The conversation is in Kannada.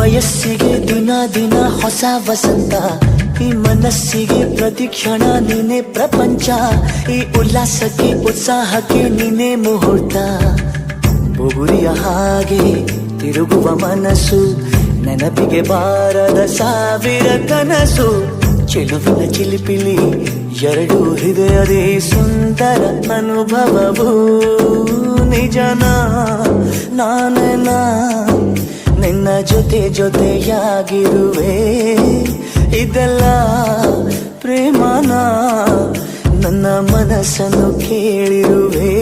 ವಯಸ್ಸಿಗೆ ದಿನ ದಿನ ಹೊಸ ವಸಂತ. ಈ ಮನಸ್ಸಿಗೆ ಪ್ರತಿ ಕ್ಷಣ ನೀನೆ ಪ್ರಪಂಚ. ಈ ಉಲ್ಲಾಸಕ್ಕೆ, ಉತ್ಸಾಹಕ್ಕೆ ನೀನೆ ಮುಹೂರ್ತ. ಬುಗುರಿಯ ಹಾಗೆ ತಿರುಗುವ ಮನಸ್ಸು, ನೆನಪಿಗೆ ಬಾರದ ಸಾವಿರ ಕನಸು. ಚೆಲುವಿನ ಚಿಲಿಪಿಲಿ ಎರಡು ಹೃದಯದೇ ಸುಂದರ ಅನುಭವವು. ನಿಜನ, ನಿನ್ನ. ಜೊತೆ ಜೊತೆಯಾಗಿರುವೆ. ಇದೆಲ್ಲ ಪ್ರೇಮನ ನನ್ನ ಮನಸ್ಸನ್ನು ಕೇಳಿರುವೆ.